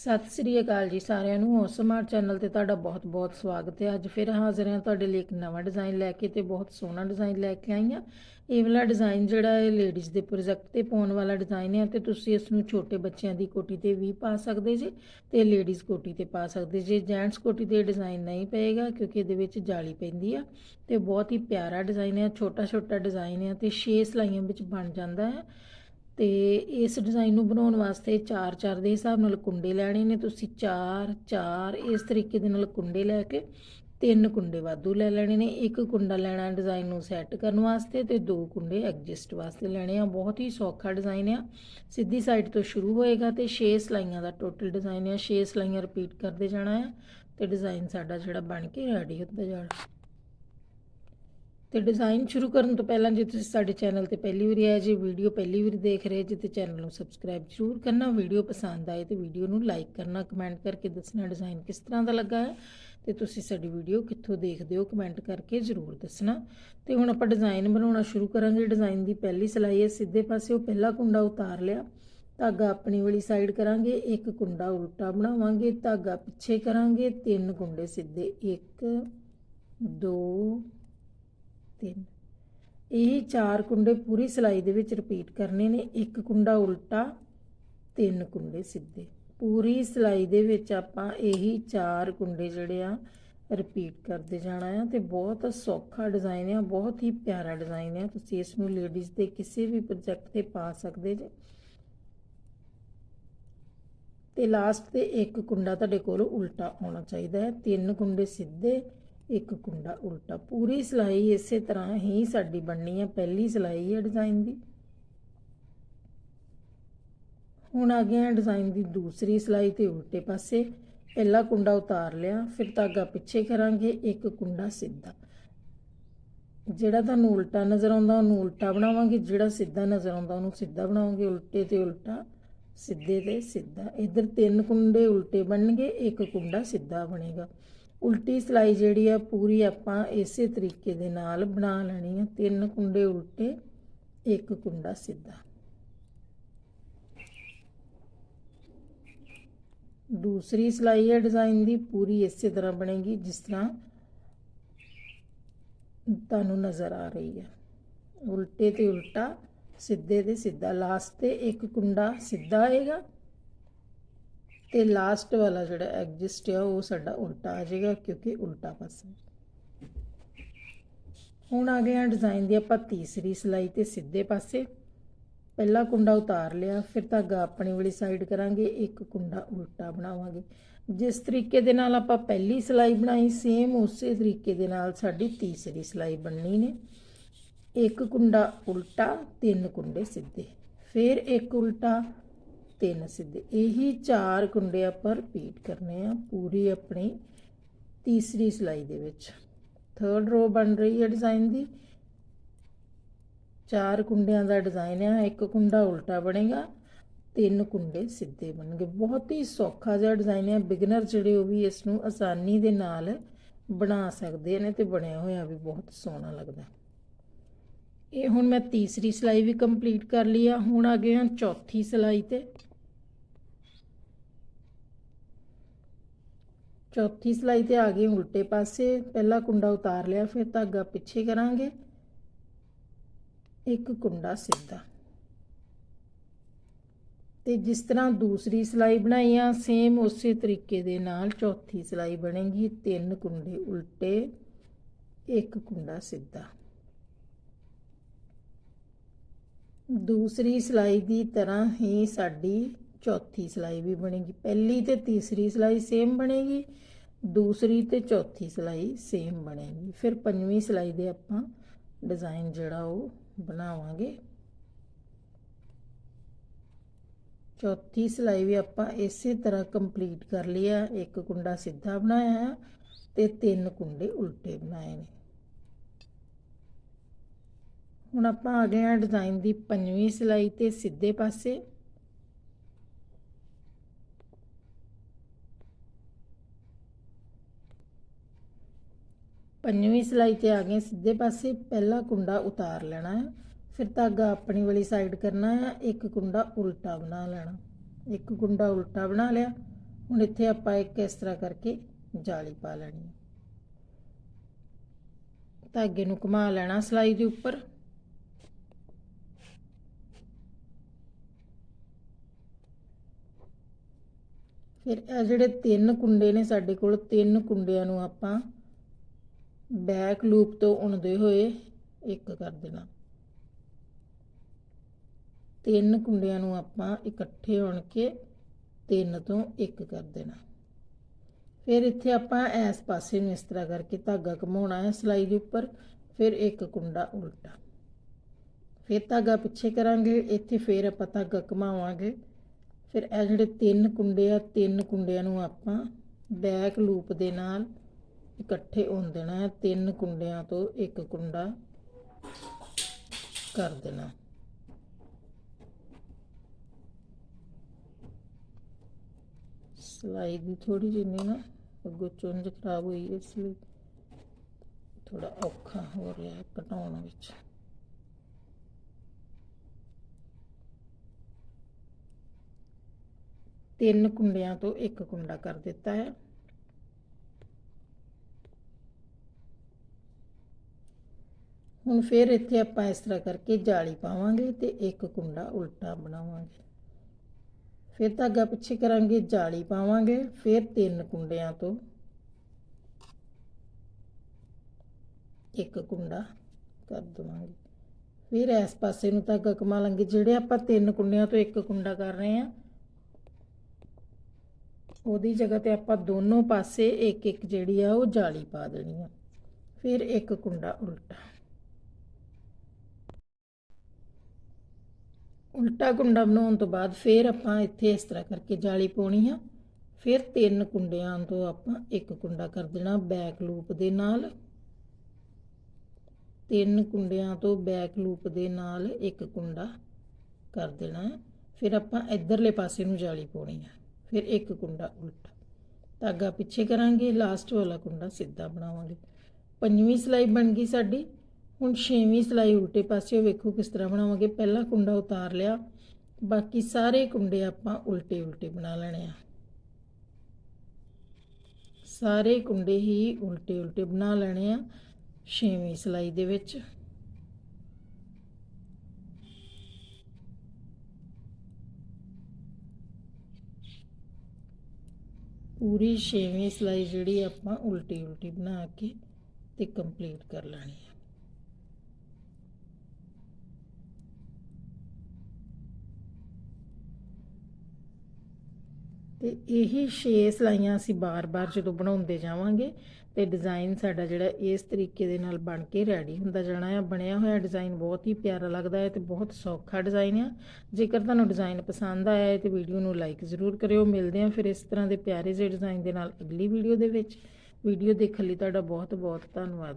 ਸਤਿ ਸ੍ਰੀ ਅਕਾਲ ਜੀ ਸਾਰਿਆਂ ਨੂੰ। ਔਸਮਾਰ ਚੈਨਲ ਤੇ ਤੁਹਾਡਾ ਬਹੁਤ-ਬਹੁਤ ਸਵਾਗਤ ਹੈ। ਅੱਜ ਫਿਰ ਹਾਜ਼ਰ ਹਾਂ ਤੁਹਾਡੇ ਲਈ ਇੱਕ ਨਵਾਂ ਡਿਜ਼ਾਈਨ ਲੈ ਕੇ ਤੇ ਬਹੁਤ ਸੋਹਣਾ ਡਿਜ਼ਾਈਨ ਲੈ ਕੇ ਆਈ ਹਾਂ। ਇਹ ਵਾਲਾ ਡਿਜ਼ਾਈਨ ਜਿਹੜਾ ਹੈ ਲੇਡੀਜ਼ ਦੇ ਪ੍ਰੋਜੈਕਟ ਤੇ ਪਾਉਣ ਵਾਲਾ ਡਿਜ਼ਾਈਨ ਹੈ ਤੇ ਤੁਸੀਂ ਇਸ ਨੂੰ ਛੋਟੇ ਬੱਚਿਆਂ ਦੀ ਕੋਟੀ ਤੇ ਵੀ ਪਾ ਸਕਦੇ ਜੇ ਤੇ ਲੇਡੀਜ਼ ਕੋਟੀ ਤੇ ਪਾ ਸਕਦੇ ਜੇ। ਜੈਂਟਸ ਕੋਟੀ ਤੇ ਡਿਜ਼ਾਈਨ ਨਹੀਂ ਪਏਗਾ ਕਿਉਂਕਿ ਇਹਦੇ ਵਿੱਚ ਜਾਲੀ ਪੈਂਦੀ ਆ ਤੇ ਬਹੁਤ ਹੀ ਪਿਆਰਾ ਡਿਜ਼ਾਈਨ ਹੈ ਛੋਟਾ-ਛੋਟਾ ਡਿਜ਼ਾਈਨ ਹੈ ਤੇ 6 ਸਲਾਈਆਂ ਵਿੱਚ ਬਣ ਜਾਂਦਾ ਹੈ ਤੇ ਇਸ ਡਿਜ਼ਾਈਨ ਨੂੰ ਬਣਾਉਣ ਵਾਸਤੇ 4-4 ਦੇ ਹਿਸਾਬ ਨਾਲ ਕੁੰਡੇ ਲੈਣੇ ਨੇ। ਤੁਸੀਂ 4-4 ਇਸ ਤਰੀਕੇ ਦੇ ਨਾਲ ਕੁੰਡੇ ਲੈ ਕੇ ਤਿੰਨ ਕੁੰਡੇ ਵਾਧੂ ਲੈ ਲੈਣੇ ਨੇ। ਇੱਕ ਕੁੰਡਾ ਲੈਣਾ ਡਿਜ਼ਾਈਨ ਨੂੰ ਸੈੱਟ ਕਰਨ ਵਾਸਤੇ ਤੇ ਦੋ ਕੁੰਡੇ ਐਡਜਸਟ ਵਾਸਤੇ ਲੈਣੇ ਆ। ਬਹੁਤ ਹੀ ਸੌਖਾ ਡਿਜ਼ਾਈਨ ਆ। ਸਿੱਧੀ ਸਾਈਡ ਤੋਂ ਸ਼ੁਰੂ ਹੋਏਗਾ ਤੇ 6 ਸਲਾਈਆਂ ਦਾ ਟੋਟਲ ਡਿਜ਼ਾਈਨ ਆ। 6 ਸਲਾਈਆਂ ਰਿਪੀਟ ਕਰਦੇ ਜਾਣਾ ਆ ਤੇ ਡਿਜ਼ਾਈਨ ਸਾਡਾ ਜਿਹੜਾ ਬਣ ਕੇ ਰੈਡੀ ਹੁੰਦਾ ਜਾਣਾ। ਤੇ ਡਿਜ਼ਾਈਨ ਸ਼ੁਰੂ ਕਰਨ ਤੋਂ ਪਹਿਲਾਂ ਜੇ ਤੁਸੀਂ ਸਾਡੇ ਚੈਨਲ ਤੇ ਪਹਿਲੀ ਵਾਰੀ ਆਏ, ਜੇ ਵੀਡੀਓ ਪਹਿਲੀ ਵਾਰੀ ਦੇਖ ਰਹੇ, ਜੇ ਤੇ ਚੈਨਲ ਨੂੰ ਸਬਸਕ੍ਰਾਈਬ ਜ਼ਰੂਰ ਕਰਨਾ ਵੀਡੀਓ ਪਸੰਦ ਆਏ ਤੇ ਵੀਡੀਓ ਨੂੰ ਲਾਈਕ ਕਰਨਾ ਕਮੈਂਟ ਕਰਕੇ ਦੱਸਣਾ ਡਿਜ਼ਾਈਨ ਕਿਸ ਤਰ੍ਹਾਂ ਦਾ ਲੱਗਾ ਹੈ ਤੇ ਤੁਸੀਂ ਸਾਡੀ ਵੀਡੀਓ ਕਿੱਥੋਂ ਦੇਖਦੇ ਹੋ ਕਮੈਂਟ ਕਰਕੇ ਜ਼ਰੂਰ ਦੱਸਣਾ। ਤੇ ਹੁਣ ਆਪਾਂ ਡਿਜ਼ਾਈਨ ਬਣਾਉਣਾ ਸ਼ੁਰੂ ਕਰਾਂਗੇ। ਡਿਜ਼ਾਈਨ ਦੀ ਪਹਿਲੀ ਸਿਲਾਈ ਹੈ, ਸਿੱਧੇ ਪਾਸੇ ਉਹ ਪਹਿਲਾ ਕੁੰਡਾ ਉਤਾਰ ਲਿਆ। ਧਾਗਾ ਆਪਣੀ ਵਾਲੀ ਸਾਈਡ ਕਰਾਂਗੇ, ਇੱਕ ਕੁੰਡਾ ਉਲਟਾ ਬਣਾਵਾਂਗੇ, ਧਾਗਾ ਪਿੱਛੇ ਕਰਾਂਗੇ, ਤਿੰਨ ਕੁੰਡੇ ਸਿੱਧੇ 1 2 ਤਿੰਨ। ਇਹ ਚਾਰ ਕੁੰਡੇ ਪੂਰੀ ਸਿਲਾਈ ਦੇ ਵਿੱਚ ਰਿਪੀਟ ਕਰਨੇ ਨੇ। ਇੱਕ ਕੁੰਡਾ ਉਲਟਾ, ਤਿੰਨ ਕੁੰਡੇ ਸਿੱਧੇ। ਪੂਰੀ ਸਿਲਾਈ ਦੇ ਵਿੱਚ ਆਪਾਂ ਇਹੀ ਚਾਰ ਕੁੰਡੇ ਜਿਹੜੇ ਆ ਰਿਪੀਟ ਕਰਦੇ ਜਾਣਾ ਆ ਤੇ ਬਹੁਤ ਸੌਖਾ ਡਿਜ਼ਾਈਨ ਆ, ਬਹੁਤ ਹੀ ਪਿਆਰਾ ਡਿਜ਼ਾਈਨ ਆ। ਤੁਸੀਂ ਇਸ ਨੂੰ ਲੇਡੀਜ਼ ਦੇ ਕਿਸੇ ਵੀ ਪ੍ਰੋਜੈਕਟ ਤੇ ਪਾ ਸਕਦੇ ਜੇ। ਤੇ ਲਾਸਟ ਤੇ ਇੱਕ ਕੁੰਡਾ ਤੁਹਾਡੇ ਕੋਲ ਉਲਟਾ ਆਉਣਾ ਚਾਹੀਦਾ ਹੈ। ਤਿੰਨ ਕੁੰਡੇ ਸਿੱਧੇ ਇੱਕ ਕੁੰਡਾ ਉਲਟਾ, ਪੂਰੀ ਸਿਲਾਈ ਇਸੇ ਤਰ੍ਹਾਂ ਹੀ ਸਾਡੀ ਬਣਨੀ ਹੈ ਪਹਿਲੀ ਸਿਲਾਈ ਹੈ ਡਿਜ਼ਾਈਨ ਦੀ। ਹੁਣ ਆ ਗਿਆ ਡਿਜ਼ਾਈਨ ਦੀ ਦੂਸਰੀ ਸਿਲਾਈ ਤੇ ਉਲਟੇ ਪਾਸੇ। ਪਹਿਲਾ ਕੁੰਡਾ ਉਤਾਰ ਲਿਆ, ਫਿਰ ਧਾਗਾ ਪਿੱਛੇ ਕਰਾਂਗੇ, ਇੱਕ ਕੁੰਡਾ ਸਿੱਧਾ। ਜਿਹੜਾ ਤੁਹਾਨੂੰ ਉਲਟਾ ਨਜ਼ਰ ਆਉਂਦਾ, ਉਹਨੂੰ ਉਲਟਾ ਬਣਾਵਾਂਗੇ, ਜਿਹੜਾ ਸਿੱਧਾ ਨਜ਼ਰ ਆਉਂਦਾ, ਉਹਨੂੰ ਸਿੱਧਾ ਬਣਾਵਾਂਗੇ, ਉਲਟੇ ਤੇ ਉਲਟਾ, ਸਿੱਧੇ ਤੇ ਸਿੱਧਾ। ਇਧਰ ਤਿੰਨ ਕੁੰਡੇ ਉਲਟੇ ਬਣਨਗੇ, ਇੱਕ ਕੁੰਡਾ ਸਿੱਧਾ ਬਣੇਗਾ। ਉਲਟੀ ਸਲਾਈ ਜਿਹੜੀ ਆ, ਪੂਰੀ ਆਪਾਂ ਇਸੇ ਤਰੀਕੇ ਦੇ ਨਾਲ ਬਣਾ ਲੈਣੀ ਆ। ਤਿੰਨ ਕੁੰਡੇ ਉਲਟੇ, ਇੱਕ ਕੁੰਡਾ ਸਿੱਧਾ। ਦੂਸਰੀ ਸਲਾਈ ਹੈ ਡਿਜ਼ਾਈਨ ਦੀ ਪੂਰੀ ਇਸੇ ਤਰ੍ਹਾਂ ਬਣੇਗੀ, ਜਿਸ ਤਰ੍ਹਾਂ ਤੁਹਾਨੂੰ ਨਜ਼ਰ ਆ ਰਹੀ ਹੈ ਉਲਟੇ ਤੇ ਉਲਟਾ, ਸਿੱਧੇ ਤੇ ਸਿੱਧਾ। ਲਾਸਟ ਤੇ ਇੱਕ ਕੁੰਡਾ ਸਿੱਧਾ ਆਏਗਾ ਤੇ ਲਾਸਟ ਵਾਲਾ ਜਿਹੜਾ ਐਗਜਿਸਟ ਆ, ਉਹ ਸਾਡਾ ਉਲਟਾ ਆ ਜਾਏਗਾ ਕਿਉਂਕਿ ਉਲਟਾ ਪਾਸਾ। ਹੁਣ ਆ ਗਿਆ ਡਿਜ਼ਾਈਨ ਦੀ ਆਪਾਂ ਤੀਸਰੀ ਸਿਲਾਈ ਤੇ ਸਿੱਧੇ ਪਾਸੇ। ਪਹਿਲਾ ਕੁੰਡਾ ਉਤਾਰ ਲਿਆ, ਫਿਰ ਧਾਗਾ ਆਪਣੀ ਵਾਲੀ ਸਾਈਡ ਕਰਾਂਗੇ, ਇੱਕ ਕੁੰਡਾ ਉਲਟਾ ਬਣਾਵਾਂਗੇ। ਜਿਸ ਤਰੀਕੇ ਦੇ ਨਾਲ ਆਪਾਂ ਪਹਿਲੀ ਸਿਲਾਈ ਬਣਾਈ ਸੇਮ ਉਸੇ ਤਰੀਕੇ ਦੇ ਨਾਲ ਸਾਡੀ ਤੀਸਰੀ ਸਿਲਾਈ ਬਣਨੀ ਨੇ। ਇੱਕ ਕੁੰਡਾ ਉਲਟਾ, ਤਿੰਨ ਕੁੰਡੇ ਸਿੱਧੇ। ਫਿਰ ਇੱਕ ਉਲਟਾ ਤਿੰਨ ਸਿੱਧੇ। ਇਹੀ ਚਾਰ ਕੁੰਡੇ ਆਪਾਂ ਰਿਪੀਟ ਕਰਨੇ ਆ ਪੂਰੀ ਆਪਣੀ ਤੀਸਰੀ ਸਿਲਾਈ ਦੇ ਵਿੱਚ। ਥਰਡ ਰੋ ਬਣ ਰਹੀ ਹੈ ਡਿਜ਼ਾਈਨ ਦੀ। ਚਾਰ ਕੁੰਡਿਆਂ ਦਾ ਡਿਜ਼ਾਈਨ ਆ, ਇੱਕ ਕੁੰਡਾ ਉਲਟਾ ਬਣੇਗਾ, ਤਿੰਨ ਕੁੰਡੇ ਸਿੱਧੇ ਬਣਨਗੇ। ਬਹੁਤ ਹੀ ਸੌਖਾ ਜਿਹਾ ਡਿਜ਼ਾਈਨ ਹੈ ਬਿਗਨਰ ਜਿਹੜੇ ਉਹ ਵੀ ਇਸ ਨੂੰ ਆਸਾਨੀ ਦੇ ਨਾਲ ਬਣਾ ਸਕਦੇ ਨੇ ਤੇ ਬਣਿਆ ਹੋਇਆ ਵੀ ਬਹੁਤ ਸੋਹਣਾ ਲੱਗਦਾ। ਇਹ ਹੁਣ ਮੈਂ ਤੀਸਰੀ ਸਿਲਾਈ ਵੀ ਕੰਪਲੀਟ ਕਰ ਲਈ ਆ। ਹੁਣ ਆ ਗਏ ਹਾਂ ਚੌਥੀ ਸਿਲਾਈ ਤੇ। ਚੌਥੀ ਸਲਾਈ ਤੇ ਆ ਗਏ ਉਲਟੇ ਪਾਸੇ। ਪਹਿਲਾ ਕੁੰਡਾ ਉਤਾਰ ਲਿਆ, ਫਿਰ ਧਾਗਾ ਪਿੱਛੇ ਕਰਾਂਗੇ। ਇੱਕ ਕੁੰਡਾ ਸਿੱਧਾ। ਤੇ ਜਿਸ ਤਰ੍ਹਾਂ ਦੂਸਰੀ ਸਲਾਈ ਬਣਾਈ ਆ ਸੇਮ ਉਸੇ ਤਰੀਕੇ ਦੇ ਨਾਲ ਚੌਥੀ ਸਲਾਈ ਬਣੇਗੀ। ਤਿੰਨ ਕੁੰਡੇ ਉਲਟੇ, ਇੱਕ ਕੁੰਡਾ ਸਿੱਧਾ। ਦੂਸਰੀ ਸਲਾਈ ਦੀ ਤਰ੍ਹਾਂ ਹੀ ਸਾਡੀ ਚੌਥੀ ਸਲਾਈ ਵੀ ਬਣੇਗੀ ਪਹਿਲੀ ਤੇ ਤੀਸਰੀ ਸਲਾਈ ਸੇਮ ਬਣੇਗੀ ਦੂਸਰੀ ਤੇ ਚੌਥੀ ਸਲਾਈ ਸੇਮ ਬਣੇਗੀ ਫਿਰ ਪੰਜਵੀਂ ਸਲਾਈ ਦੇ ਆਪਾਂ ਡਿਜ਼ਾਈਨ ਜਿਹੜਾ ਉਹ ਬਣਾਵਾਂਗੇ ਚੌਥੀ ਸਲਾਈ ਵੀ ਆਪਾਂ ਇਸੇ ਤਰ੍ਹਾਂ ਕੰਪਲੀਟ ਕਰ ਲਿਆ ਇੱਕ ਕੁੰਡਾ ਸਿੱਧਾ ਬਣਾਇਆ ਹੈ ਤੇ ਤਿੰਨ ਕੁੰਡੇ ਉਲਟੇ ਬਣਾਏ ਨੇ ਹੁਣ ਆਪਾਂ ਆ ਗਏ ਆ ਡਿਜ਼ਾਈਨ ਦੀ ਪੰਜਵੀਂ ਸਲਾਈ ਤੇ ਸਿੱਧੇ ਪਾਸੇ ਪੰਜਵੀਂ ਸਿਲਾਈ ਤੇ ਆ ਗਏ ਸਿੱਧੇ ਪਾਸੇ। ਪਹਿਲਾ ਕੁੰਡਾ ਉਤਾਰ ਲੈਣਾ ਹੈ। ਫਿਰ ਧਾਗਾ ਆਪਣੀ ਵਾਲੀ ਸਾਈਡ ਕਰਨਾ ਹੈ। ਇੱਕ ਕੁੰਡਾ ਉਲਟਾ ਬਣਾ ਲੈਣਾ। ਇੱਕ ਕੁੰਡਾ ਉਲਟਾ ਬਣਾ ਲਿਆ। ਹੁਣ ਇੱਥੇ ਆਪਾਂ ਇੱਕ ਇਸ ਤਰ੍ਹਾਂ ਕਰਕੇ ਜਾਲੀ ਪਾ ਲੈਣੀ ਹੈ। ਧਾਗੇ ਨੂੰ ਘੁਮਾ ਲੈਣਾ ਸਲਾਈ ਦੇ ਉੱਪਰ। ਫਿਰ ਇਹ ਜਿਹੜੇ ਤਿੰਨ ਕੁੰਡੇ ਨੇ ਸਾਡੇ ਕੋਲ, ਤਿੰਨ ਕੁੰਡਿਆਂ ਨੂੰ ਆਪਾਂ ਬੈਕ ਲੂਪ ਤੋਂ ਉਣਦੇ ਹੋਏ ਇੱਕ ਕਰ ਦੇਣਾ। ਤਿੰਨ ਕੁੰਡਿਆਂ ਨੂੰ ਆਪਾਂ ਇਕੱਠੇ ਹੋਣ ਕੇ ਤਿੰਨ ਤੋਂ ਇੱਕ ਕਰ ਦੇਣਾ। ਫਿਰ ਇੱਥੇ ਆਪਾਂ ਇਸ ਪਾਸੇ ਨੂੰ ਇਸ ਤਰ੍ਹਾਂ ਕਰਕੇ ਧਾਗਾ ਘਮਾਉਣਾ ਹੈ ਸਲਾਈ ਦੇ ਉੱਪਰ, ਫਿਰ ਇੱਕ ਕੁੰਡਾ ਉਲਟਾ। ਫਿਰ ਧਾਗਾ ਪਿੱਛੇ ਕਰਾਂਗੇ, ਇੱਥੇ ਫਿਰ ਆਪਾਂ ਧਾਗਾ ਘਮਾਵਾਂਗੇ। ਫਿਰ ਇਹ ਜਿਹੜੇ ਤਿੰਨ ਕੁੰਡੇ ਆ, ਤਿੰਨ ਕੁੰਡਿਆਂ ਨੂੰ ਆਪਾਂ ਬੈਕ ਲੂਪ ਦੇ ਨਾਲ ਇਕੱਠੇ ਹੋਣ ਦੇਣਾ ਹੈ ਤਿੰਨ ਕੁੰਡਿਆਂ ਤੋਂ ਇੱਕ ਕੁੰਡਾ ਕਰ ਦੇਣਾ। ਸਲਾਈ ਦੀ ਥੋੜੀ ਜਿਹੀ ਨਾ ਅੱਗੋਂ ਚੁੰਝ ਖਰਾਬ ਹੋਈ ਹੈ, ਇਸ ਲਈ ਥੋੜਾ ਔਖਾ ਹੋ ਰਿਹਾ ਹੈ ਘਟਾਉਣ ਵਿੱਚ। ਤਿੰਨ ਕੁੰਡਿਆਂ ਤੋਂ ਇੱਕ ਕੁੰਡਾ ਕਰ ਦਿੱਤਾ ਹੈ। ਹੁਣ ਫਿਰ ਇੱਥੇ ਆਪਾਂ ਇਸ ਤਰ੍ਹਾਂ ਕਰਕੇ ਜਾਲੀ ਪਾਵਾਂਗੇ ਤੇ ਇੱਕ ਕੁੰਡਾ ਉਲਟਾ ਬਣਾਵਾਂਗੇ। ਫਿਰ ਧਾਗਾ ਪਿੱਛੇ ਕਰਾਂਗੇ, ਜਾਲੀ ਪਾਵਾਂਗੇ, ਫਿਰ ਤਿੰਨ ਕੁੰਡਿਆਂ ਤੋਂ ਇੱਕ ਕੁੰਡਾ ਕਰ ਦਵਾਂਗੇ। ਫਿਰ ਇਸ ਪਾਸੇ ਨੂੰ ਧਾਗਾ ਕਮਾ ਲਾਂਗੇ, ਜਿਹੜੇ ਆਪਾਂ ਤਿੰਨ ਕੁੰਡਿਆਂ ਤੋਂ ਇੱਕ ਕੁੰਡਾ ਕਰ ਰਹੇ ਹਾਂ, ਉਹਦੀ ਜਗ੍ਹਾ ਤੇ ਆਪਾਂ ਦੋਨੋਂ ਪਾਸੇ ਇੱਕ ਇੱਕ ਜਿਹੜੀ ਆ ਉਹ ਜਾਲੀ ਪਾ ਦੇਣੀ ਆ। ਫਿਰ ਇੱਕ ਕੁੰਡਾ ਉਲਟਾ। ਉਲਟਾ ਕੁੰਡਾ ਬਣਾਉਣ ਤੋਂ ਬਾਅਦ ਫਿਰ ਆਪਾਂ ਇੱਥੇ ਇਸ ਤਰ੍ਹਾਂ ਕਰਕੇ ਜਾਲੀ ਪਾਉਣੀ ਆ। ਫਿਰ ਤਿੰਨ ਕੁੰਡਿਆਂ ਤੋਂ ਆਪਾਂ ਇੱਕ ਕੁੰਡਾ ਕਰ ਦੇਣਾ ਬੈਕ ਲੂਪ ਦੇ ਨਾਲ। ਤਿੰਨ ਕੁੰਡਿਆਂ ਤੋਂ ਬੈਕ ਲੂਪ ਦੇ ਨਾਲ ਇੱਕ ਕੁੰਡਾ ਕਰ ਦੇਣਾ। ਹੈ ਫਿਰ ਆਪਾਂ ਇਧਰਲੇ ਪਾਸੇ ਨੂੰ ਜਾਲੀ ਪਾਉਣੀ ਆ। ਫਿਰ ਇੱਕ ਕੁੰਡਾ ਉਲਟਾ। ਧਾਗਾ ਪਿੱਛੇ ਕਰਾਂਗੇ ਲਾਸਟ ਵਾਲਾ ਕੁੰਡਾ ਸਿੱਧਾ ਬਣਾਵਾਂਗੇ। ਪੰਜਵੀਂ ਸਲਾਈ ਬਣ ਗਈ ਸਾਡੀ। ਹੁਣ ਛੇਵੀਂ ਸਲਾਈ ਉਲਟੇ ਪਾਸੇ ਵੇਖੋ ਕਿਸ ਤਰ੍ਹਾਂ ਬਣਾਵਾਂਗੇ। ਪਹਿਲਾ ਕੁੰਡਾ ਉਤਾਰ ਲਿਆ, ਬਾਕੀ ਸਾਰੇ ਕੁੰਡੇ ਆਪਾਂ ਉਲਟੇ ਉਲਟੇ ਬਣਾ ਲੈਣੇ ਆ। ਸਾਰੇ ਕੁੰਡੇ ਹੀ ਉਲਟੇ ਉਲਟੇ ਬਣਾ ਲੈਣੇ ਆ ਛੇਵੀਂ ਸਲਾਈ ਦੇ ਵਿੱਚ। ਪੂਰੀ ਛੇਵੀਂ ਸਲਾਈ ਜਿਹੜੀ ਆਪਾਂ ਉਲਟੀ ਉਲਟੀ ਬਣਾ ਕੇ ਤੇ ਕੰਪਲੀਟ ਕਰ ਲੈਣੀ ਹੈ ਤੇ ਇਹੀ 6 ਸਲਾਈਆਂ ਅਸੀਂ ਬਾਰ-ਬਾਰ ਜਦੋਂ ਬਣਾਉਂਦੇ ਜਾਵਾਂਗੇ ਤੇ ਡਿਜ਼ਾਈਨ ਸਾਡਾ ਜਿਹੜਾ ਇਸ ਤਰੀਕੇ ਦੇ ਨਾਲ ਬਣ ਕੇ ਰੈਡੀ ਹੁੰਦਾ ਜਾਣਾ ਹੈ ਬਣਿਆ ਹੋਇਆ ਡਿਜ਼ਾਈਨ ਬਹੁਤ ਹੀ ਪਿਆਰਾ ਲੱਗਦਾ ਹੈ ਤੇ ਬਹੁਤ ਸੌਖਾ ਡਿਜ਼ਾਈਨ ਆ। ਜੇਕਰ ਤੁਹਾਨੂੰ ਡਿਜ਼ਾਈਨ ਪਸੰਦ ਆਇਆ ਹੈ ਤੇ ਵੀਡੀਓ ਨੂੰ ਲਾਈਕ ਜ਼ਰੂਰ ਕਰਿਓ। ਮਿਲਦੇ ਹਾਂ ਫਿਰ ਇਸ ਤਰ੍ਹਾਂ ਦੇ ਪਿਆਰੇ ਜਿਹੇ ਡਿਜ਼ਾਈਨ ਦੇ ਨਾਲ ਅਗਲੀ ਵੀਡੀਓ ਦੇ ਵਿੱਚ। ਵੀਡੀਓ ਦੇਖਣ ਲਈ ਤੁਹਾਡਾ ਬਹੁਤ ਬਹੁਤ ਧੰਨਵਾਦ।